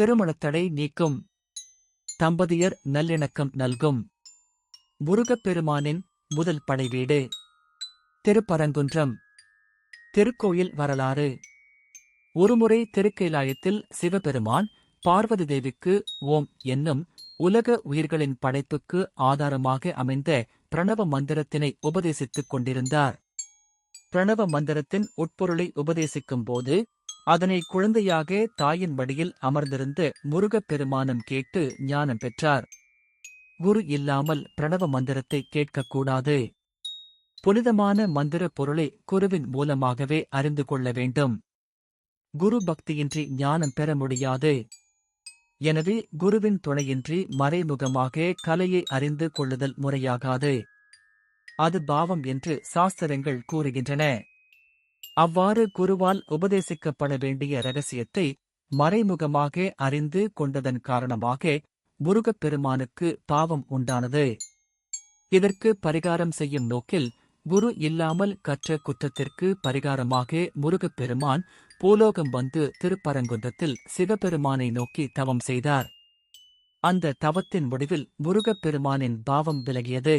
திருமணத்தடை நீக்கும். தம்பதியர் நல்லிணக்கம் நல்கும். முருகப்பெருமானின் முதல் படைவீடு திருப்பரங்குன்றம். திருக்கோயில் வரலாறு. ஒருமுறை திருக்கைலாயத்தில் சிவபெருமான் பார்வதி தேவிக்கு ஓம் என்னும் உலக உயிர்களின் படைப்புக்கு ஆதாரமாக அமைந்த பிரணவ மந்திரத்தினை உபதேசித்துக் கொண்டிருந்தார். பிரணவ மந்திரத்தின் உட்பொருளை உபதேசிக்கும் போது அதனை குழந்தையாக தாயின் வடியில் அமர்ந்திருந்து முருகப் முருகப்பெருமானம் கேட்டு ஞானம் பெற்றார். குரு இல்லாமல் பிரணவ மந்திரத்தை கேட்கக்கூடாது. புனிதமான மந்திர பொருளை குருவின் மூலமாகவே அறிந்து கொள்ள வேண்டும். குரு பக்தியின்றி ஞானம் பெற முடியாது. எனவே குருவின் துணையின்றி மறைமுகமாக கலையை அறிந்து கொள்ளுதல் முறையாகாது. அது பாவம் என்று சாஸ்திரங்கள் கூறுகின்றன. அவ்வாறு குருவால் உபதேசிக்கப்பட வேண்டிய ரகசியத்தை மறைமுகமாக அறிந்து கொண்டதன் காரணமாக முருகப் பெருமானுக்கு பாவம் உண்டானது. இதற்கு பரிகாரம் செய்யும் நோக்கில் குரு இல்லாமல் கற்ற குற்றத்திற்கு பரிகாரமாக முருகப்பெருமான் பூலோகம் வந்து திருப்பரங்குன்றத்தில் சிவபெருமானை நோக்கி தவம் செய்தார். அந்த தவத்தின் முடிவில் முருகப் பெருமானின் பாவம் விலகியது.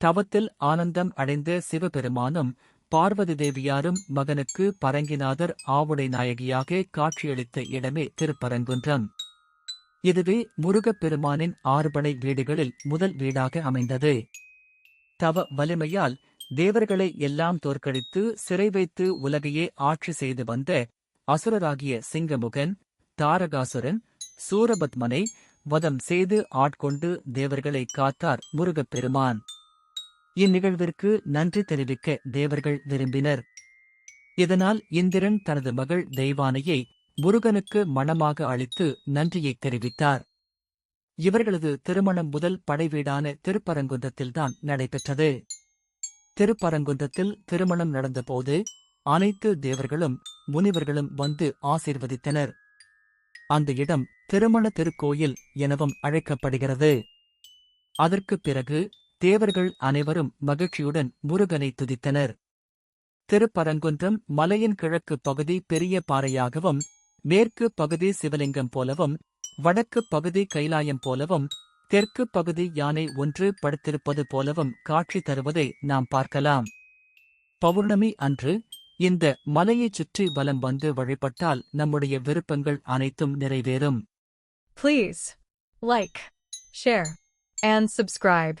தவத்தில் ஆனந்தம் அடைந்த சிவபெருமானும் பார்வதி தேவியாரும் மகனுக்கு பரங்கிநாதர் ஆவுடை நாயகியாக காட்சியளித்த இடமே திருப்பரங்குன்றம். இதுவே முருகப்பெருமானின் ஆறுபடை வீடுகளில் முதல் வீடாக அமைந்தது. தவ வலிமையால் தேவர்களை எல்லாம் தோற்கடித்து சிறை வைத்து உலகையே ஆட்சி செய்து வந்த அசுரராகிய சிங்கமுகன் தாரகாசுரன் சூரபத்மனை வதம் செய்து ஆட்கொண்டு தேவர்களை காத்தார் முருகப்பெருமான். இந்நிகழ்விற்கு நன்றி தெரிவிக்க தேவர்கள் விரும்பினர். இதனால் இந்திரன் தனது மகள் தெய்வானையை முருகனுக்கு மணமாக அளித்து நன்றியை தெரிவித்தார். இவர்களது திருமணம் முதல் படைவீடான திருப்பரங்குன்றத்தில்தான் நடைபெற்றது. திருப்பரங்குன்றத்தில் திருமணம் நடந்தபோது அனைத்து தேவர்களும் முனிவர்களும் வந்து ஆசீர்வதித்தனர். அந்த இடம் திருமண திருக்கோயில் எனவும் அழைக்கப்படுகிறது. அதற்குப் பிறகு தேவர்கள் அனைவரும் மகிழ்ச்சியுடன் முருகனை துதித்தனர். திருப்பரங்குன்றம் மலையின் கிழக்கு பகுதி பெரிய பாறையாகவும் மேற்கு பகுதி சிவலிங்கம் போலவும் வடக்கு பகுதி கைலாயம் போலவும் தெற்கு பகுதி யானை ஒன்று படுத்திருப்பது போலவும் காட்சி தருவதை நாம் பார்க்கலாம். பௌர்ணமி அன்று இந்த மலையைச் சுற்றி வலம் வந்து வழிபட்டால் நம்முடைய விருப்பங்கள் அனைத்தும் நிறைவேறும். Please like, share, and subscribe.